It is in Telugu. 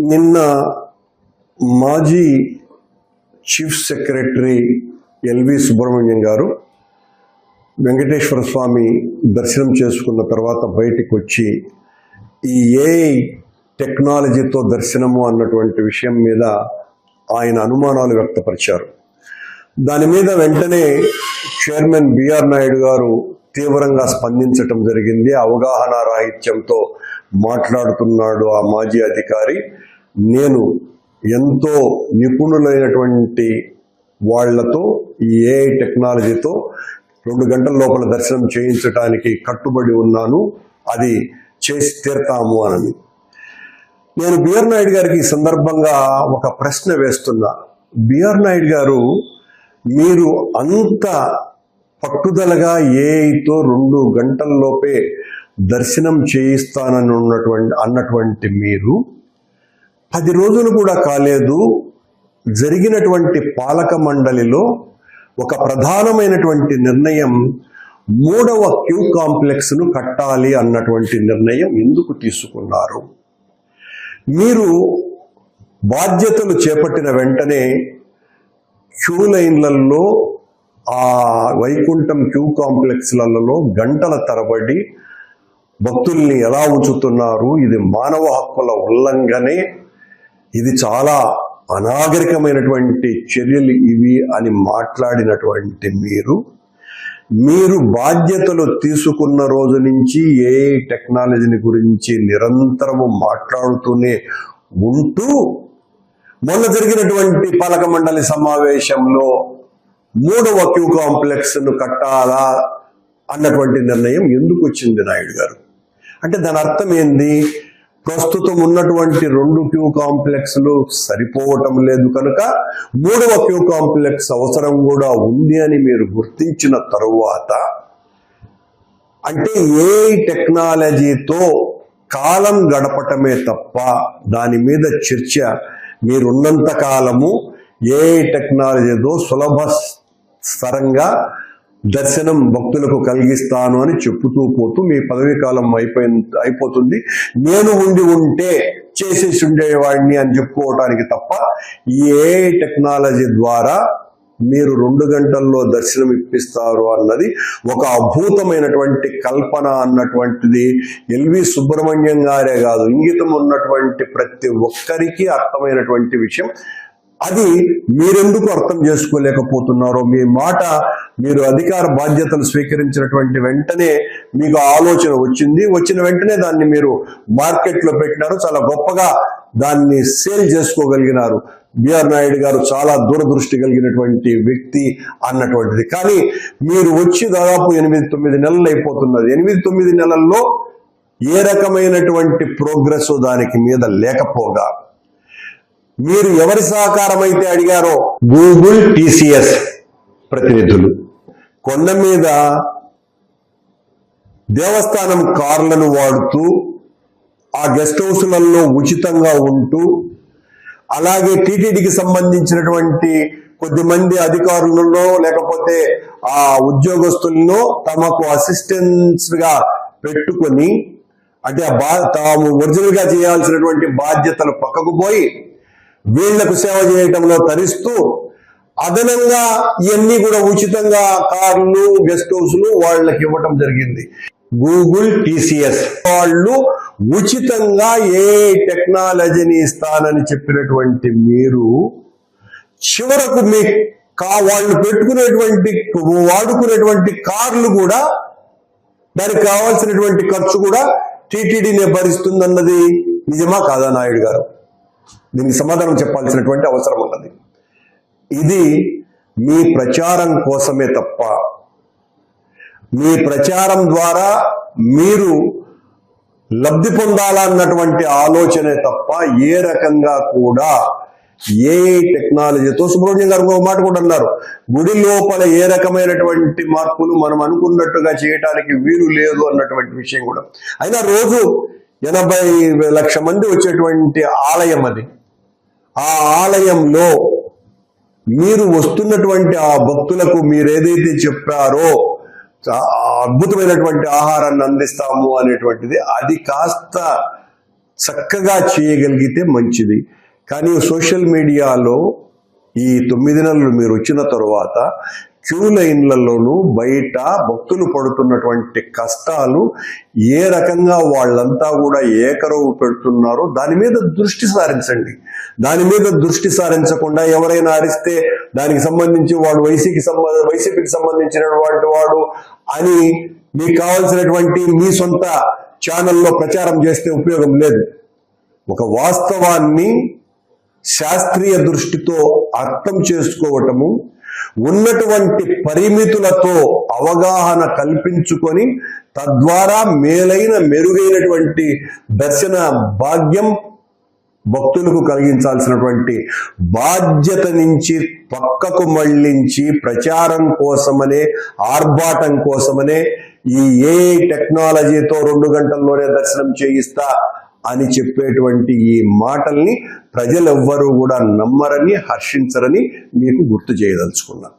నిన్న మాజీ చీఫ్ సెక్రటరీ ఎల్వి సుబ్రహ్మణ్యం గారు వెంకటేశ్వర స్వామి దర్శనం చేసుకున్న తర్వాత బయటికి వచ్చి ఈ ఏ టెక్నాలజీతో దర్శనము అన్నటువంటి విషయం మీద ఆయన అనుమానాలు వ్యక్తపరిచారు. దాని మీద వెంటనే చైర్మన్ బిఆర్ నాయుడు గారు తీవ్రంగా స్పందించటం జరిగింది. అవగాహన రాహిత్యంతో మాట్లాడుతున్నాడు ఆ మాజీ అధికారి. నేను ఎంతో నిపుణులైనటువంటి వాళ్ళతో ఈ ఏఐ టెక్నాలజీతో రెండు గంటల లోపల దర్శనం చేయించడానికి కట్టుబడి ఉన్నాను. అది చేసి తీర్తాము అని. నేను బిఆర్ నాయుడు గారికి ఈ సందర్భంగా ఒక ప్రశ్న వేస్తున్నా. బిఆర్ నాయుడు గారు మీరు అంత పట్టుదలగా ఏఐతో రెండు గంటల్లోపే దర్శనం చేయిస్తానని ఉన్నటువంటి అన్నటువంటి మీరు పది రోజులు కూడా కాలేదు. జరిగినటువంటి పాలక మండలిలో ఒక ప్రధానమైనటువంటి నిర్ణయం మూడవ క్యూ కాంప్లెక్స్ను కట్టాలి అన్నటువంటి నిర్ణయం ఎందుకు తీసుకున్నారు? మీరు బాధ్యతలు చేపట్టిన వెంటనే క్యూ లైన్లలో ఆ వైకుంఠం క్యూ కాంప్లెక్స్లలో గంటల తరబడి భక్తుల్ని ఎలా ఉంచుతున్నారు? ఇది మానవ హక్కుల ఉల్లంఘనే ఇది చాలా అనాగరికమైనటువంటి చర్యలు ఇవి అని మాట్లాడినటువంటి మీరు. మీరు బాధ్యతలు తీసుకున్న రోజు నుంచి ఏ టెక్నాలజీని గురించి నిరంతరము మాట్లాడుతూనే ఉంటూ మొన్న జరిగినటువంటి పాలక మండలి సమావేశంలో మూడవ క్యూ కాంప్లెక్స్ను కట్టాలా అన్నటువంటి నిర్ణయం ఎందుకు వచ్చింది నాయుడు గారు? అంటే దాని అర్థం ఏంది? ప్రస్తుతం ఉన్నటువంటి రెండు క్యూ కాంప్లెక్స్లు సరిపోవటం లేదు కనుక మూడవ క్యూ కాంప్లెక్స్ అవసరం కూడా ఉంది అని మీరు గుర్తించిన తరువాత అంటే ఏ టెక్నాలజీతో కాలం గడపటమే తప్ప దాని మీద చర్చ మీరున్నంత కాలము ఏ టెక్నాలజీతో సులభ స్తరంగా దర్శనం భక్తులకు కలిగిస్తాను అని చెప్పుతూ పోతూ మీ పదవీ కాలం అయిపోయి అయిపోతుంది. నేను ఉండి ఉంటే చేసేసి ఉండేవాడిని అని చెప్పుకోవటానికి తప్ప ఏ టెక్నాలజీ ద్వారా మీరు రెండు గంటల్లో దర్శనం ఇప్పిస్తారు అన్నది ఒక అద్భుతమైనటువంటి కల్పన అన్నటువంటిది. ఎల్వి సుబ్రహ్మణ్యం గారే కాదు ఇంగితం ఉన్నటువంటి ప్రతి ఒక్కరికి అర్థమైనటువంటి విషయం. అది మీరెందుకు అర్థం చేసుకోలేకపోతున్నారో మీ మాట మీరు అధికార బాధ్యతలు స్వీకరించినటువంటి వెంటనే మీకు ఆలోచన వచ్చింది. వచ్చిన వెంటనే దాన్ని మీరు మార్కెట్లో పెట్టినారు. చాలా గొప్పగా దాన్ని సేల్ చేసుకోగలిగినారు. బిఆర్ నాయుడు గారు చాలా దూరదృష్టి కలిగినటువంటి వ్యక్తి అన్నటువంటిది. కానీ మీరు వచ్చి దాదాపు ఎనిమిది తొమ్మిది నెలలు అయిపోతున్నది. ఎనిమిది తొమ్మిది నెలల్లో ఏ రకమైనటువంటి ప్రోగ్రెస్ దానికి మీద లేకపోగా మీరు ఎవరి సహకారం అయితే అడిగారో గూగుల్ టీసీఎస్ ప్రతినిధులు. కొండ మీద దేవస్థానం కార్లను వాడుతూ ఆ గెస్ట్ హౌస్లలో ఉచితంగా ఉంటూ అలాగే టీటీడీకి సంబంధించినటువంటి కొద్దిమంది అధికారులలో లేకపోతే ఆ ఉద్యోగస్తులను తమకు అసిస్టెంట్స్గా పెట్టుకొని అంటే ఆ బా తాము ఒరిజినల్గా చేయాల్సినటువంటి బాధ్యతలు పక్కకు పోయి వీళ్ళకు సేవ చేయటంలో తరిస్తూ అదనంగా ఇవన్నీ కూడా ఉచితంగా కార్లు గెస్ట్ హౌస్లు వాళ్ళకి ఇవ్వటం జరిగింది. గూగుల్ టీసీఎస్ వాళ్ళు ఉచితంగా ఏ టెక్నాలజీని ఇస్తానని చెప్పినటువంటి మీరు చివరకు మీ కా వాళ్ళు పెట్టుకునేటువంటి వాడుకునేటువంటి కార్లు కూడా దానికి కావాల్సినటువంటి ఖర్చు కూడా టీటీడీనే భరిస్తుందన్నది నిజమా కాదా నాయుడు గారు? దీనికి సమాధానం చెప్పాల్సినటువంటి అవసరం ఉన్నది. ఇది మీ ప్రచారం కోసమే తప్ప మీ ప్రచారం ద్వారా మీరు లబ్ధి పొందాలన్నటువంటి ఆలోచనే తప్ప ఏ రకంగా కూడా ఏ టెక్నాలజీతో సుబ్రహ్మణ్యం గారు ఒక మాట కూడా అన్నారు. గుడి లోపల ఏ రకమైనటువంటి మార్పులు మనం అనుకున్నట్టుగా చేయటానికి వీలు లేదు అన్నటువంటి విషయం కూడా. అయినా రోజు ఎనభై లక్ష మంది వచ్చేటువంటి ఆలయం అది. ఆ ఆలయంలో మీరు వస్తున్నటువంటి ఆ భక్తులకు మీరు ఏదైతే చెప్పారో అద్భుతమైనటువంటి ఆహారాన్ని అందిస్తాము అనేటువంటిది అది కాస్త చక్కగా చేయగలిగితే మంచిది. కానీ సోషల్ మీడియాలో ఈ తొమ్మిది నెలలు మీరు వచ్చిన తర్వాత క్యూ లైన్లలోనూ బయట భక్తులు పడుతున్నటువంటి కష్టాలు ఏ రకంగా వాళ్ళంతా కూడా ఏకరవు పెడుతున్నారో దాని మీద దృష్టి సారించండి. దాని మీద దృష్టి సారించకుండా ఎవరైనా అరిస్తే దానికి సంబంధించి వాడు వైసీకి సంబంధ వైసీపీకి సంబంధించినటువంటి వాడు అని మీకు కావాల్సినటువంటి మీ సొంత ఛానల్లో ప్రచారం చేస్తే ఉపయోగం లేదు. ఒక వాస్తవాన్ని శాస్త్రీయ దృష్టితో అర్థం చేసుకోవటము ఉన్నటువంటి పరిమితులతో అవగాహన కల్పించుకొని తద్వారా మేలైన మెరుగైనటువంటి దర్శన భాగ్యం భక్తులకు కలిగించాల్సినటువంటి బాధ్యత నుంచి పక్కకు మళ్ళించి ప్రచారం కోసమనే ఆర్భాటం కోసమనే ఈ ఏ టెక్నాలజీతో రెండు గంటల్లోనే దర్శనం చేయిస్తా. అని చెప్పేటువంటి ఈ మాటల్ని ప్రజలెవ్వరూ కూడా నమ్మరని హర్షించరని మీకు గుర్తు చేయదలుచుకున్నాను